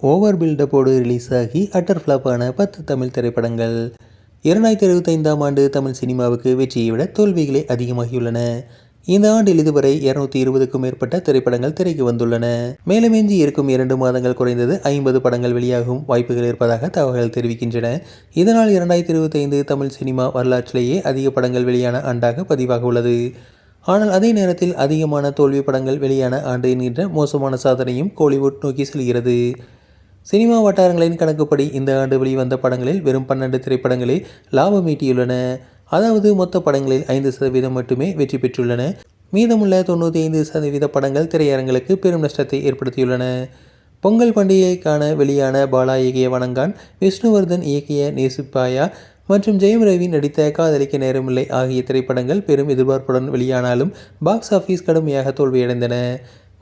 Over பில்டப்போடு release ஆகி utter ஃப்ளாப்பான பத்து தமிழ் திரைப்படங்கள். இரண்டாயிரத்தி இருபத்தைந்தாம் ஆண்டு தமிழ் சினிமாவுக்கு வெற்றியை விட தோல்விகளே அதிகமாகியுள்ளன. இந்த ஆண்டில் இதுவரை இருநூத்தி இருபதுக்கும் மேற்பட்ட திரைப்படங்கள் திரைக்கு வந்துள்ளன. மேலும் எஞ்சி இருக்கும் இரண்டு மாதங்கள் குறைந்தது ஐம்பது படங்கள் வெளியாகும் வாய்ப்புகள் இருப்பதாக தகவல்கள் தெரிவிக்கின்றன. இதனால் இரண்டாயிரத்தி இருபத்தைந்து தமிழ் சினிமா வரலாற்றிலேயே அதிக படங்கள் வெளியான ஆண்டாக பதிவாக உள்ளது. ஆனால் அதே நேரத்தில் அதிகமான தோல்வி படங்கள் வெளியான ஆண்டு என்கின்ற மோசமான சாதனையும் கோலிவுட் நோக்கி செல்கிறது. சினிமா வட்டாரங்களின் கணக்குப்படி இந்த ஆண்டு வெளிவந்த படங்களில் வெறும் பன்னெண்டு திரைப்படங்களே லாபம் ஈட்டியுள்ளன அதாவது மொத்த படங்களில் ஐந்து சதவீதம் மட்டுமே வெற்றி பெற்றுள்ளன. மீதமுள்ள தொண்ணூற்றி ஐந்து சதவீத படங்கள் திரையரங்களுக்கு பெரும் நஷ்டத்தை ஏற்படுத்தியுள்ளன. பொங்கல் பண்டிகைக்கான வெளியான பாலா இயக்கிய வணங்கான் விஷ்ணுவர்தன் இயக்கிய நேசிப்பாயா மற்றும் ஜெயம் ரவி நடித்த காதலிக்க நேரமில்லை ஆகிய திரைப்படங்கள் பெரும் எதிர்பார்ப்புடன் வெளியானாலும் பாக்ஸ் ஆஃபீஸ் கடுமையாக தோல்வியடைந்தன.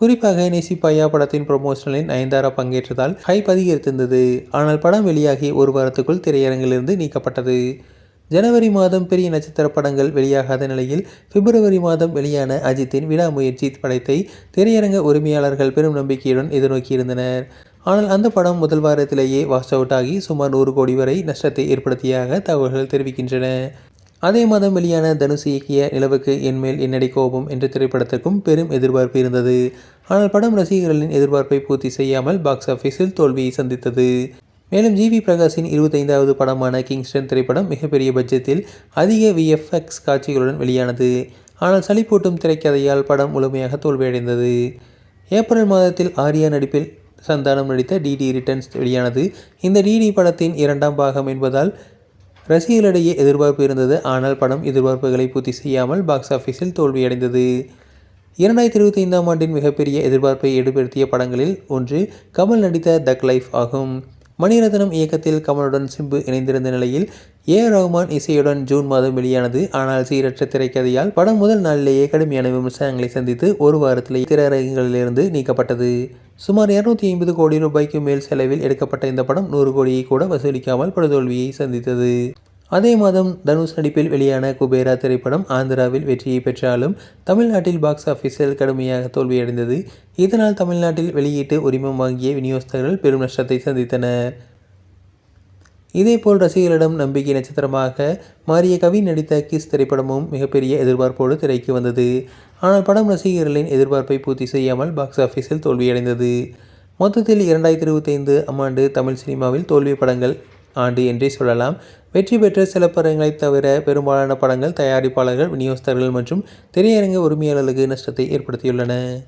குறிப்பாக நேசிப்பாயா படத்தின் ப்ரொமோஷனில் நயன்தாரா பங்கேற்றதால் ஹைப் அதிகரித்திருந்தது. ஆனால் படம் வெளியாகி ஒரு வாரத்துக்குள் திரையரங்கிலிருந்து நீக்கப்பட்டது. ஜனவரி மாதம் பெரிய நட்சத்திர படங்கள் வெளியாகாத நிலையில் பிப்ரவரி மாதம் வெளியான அஜித்தின் விழா முயற்சி படத்தை திரையரங்க உரிமையாளர்கள் பெரும் நம்பிக்கையுடன் எதிர்நோக்கியிருந்தனர். ஆனால் அந்த படம் முதல் வாரத்திலேயே வாஷ் அவுட் ஆகி சுமார் நூறு கோடி வரை நஷ்டத்தை ஏற்படுத்தியாக தகவல்கள் தெரிவிக்கின்றன. அதே மாதம் வெளியான தனுஷ் இயக்கிய நிலவுக்கு என்மேல் என்னடி கோபம் என்ற திரைப்படத்திற்கும் பெரும் எதிர்பார்ப்பு இருந்தது. ஆனால் படம் ரசிகர்களின் எதிர்பார்ப்பை பூர்த்தி செய்யாமல் பாக்ஸ் ஆஃபீஸில் தோல்வியை சந்தித்தது. மேலும் ஜிவி பிரகாஷின் இருபத்தைந்தாவது படமான கிங்ஸ்டன் திரைப்படம் மிகப்பெரிய பட்ஜெட்டில் அதிக விஎஃப்எக்ஸ் காட்சிகளுடன் வெளியானது. ஆனால் சளிப்பூட்டும் திரைக்கதையால் படம் முழுமையாக தோல்வியடைந்தது. ஏப்ரல் மாதத்தில் ஆர்யா நடிப்பில் சந்தானம் நடித்த டிடி ரிட்டர்ன்ஸ் வெளியானது. இந்த டிடி படத்தின் இரண்டாம் பாகம் என்பதால் ரசிகர்களிடையே எதிர்பார்ப்பு இருந்தது. ஆனால் படம் எதிர்பார்ப்புகளை பூர்த்தி செய்யாமல் பாக்ஸ் ஆஃபீஸில் தோல்வியடைந்தது. இரண்டாயிரத்தி இருபத்தி ஐந்தாம் ஆண்டின் மிகப்பெரிய எதிர்பார்ப்பை ஏற்படுத்திய படங்களில் ஒன்று கமல் நடித்த தக் லைஃப் ஆகும். மணிரத்னம் இயக்கத்தில் கமலுடன் சிம்பு இணைந்திருந்த நிலையில் ஏ ரஹ்மான் இசையுடன் ஜூன் மாதம் வெளியானது. ஆனால் சீரற்ற திரைக்கதையால் படம் முதல் நாளிலேயே கடுமையான விமர்சனங்களை சந்தித்து ஒரு வாரத்திலேயே திரையரங்குகளிலிருந்து நீக்கப்பட்டது. சுமார் இருநூத்தி ஐம்பது கோடி ரூபாய்க்கு மேல் செலவில் எடுக்கப்பட்ட இந்த படம் நூறு கோடியை கூட வசூலிக்காமல் படுதோல்வியை சந்தித்தது. அதே மாதம் தனுஷ் நடிப்பில் வெளியான குபேரா திரைப்படம் ஆந்திராவில் வெற்றியை பெற்றாலும் தமிழ்நாட்டில் பாக்ஸ் ஆஃபீஸில் கடுமையாக தோல்வியடைந்தது. இதனால் தமிழ்நாட்டில் வெளியீட்டு உரிமம் வாங்கிய விநியோகஸ்தர்கள் பெரும் நஷ்டத்தை சந்தித்தனர். இதேபோல் ரசிகர்களிடம் நம்பிக்கை நட்சத்திரமாக மாறிய கவி நடித்த கிஸ் திரைப்படமும் மிகப்பெரிய எதிர்பார்ப்போடு திரைக்கு வந்தது. ஆனால் படம் ரசிகர்களின் எதிர்பார்ப்பை பூர்த்தி செய்யாமல் பாக்ஸ் ஆஃபீஸில் தோல்வியடைந்தது. மொத்தத்தில் இரண்டாயிரத்தி இருபத்தைந்து ஆண்டு தமிழ் சினிமாவில் தோல்வி படங்கள் ஆண்டு என்றே சொல்லலாம். வெற்றி பெற்ற சில படங்களை தவிர பெரும்பாலான படங்கள் தயாரிப்பாளர்கள் விநியோகஸ்தர்கள் மற்றும் திரையரங்க உரிமையாளர்களுக்கு நஷ்டத்தை ஏற்படுத்தியுள்ளன.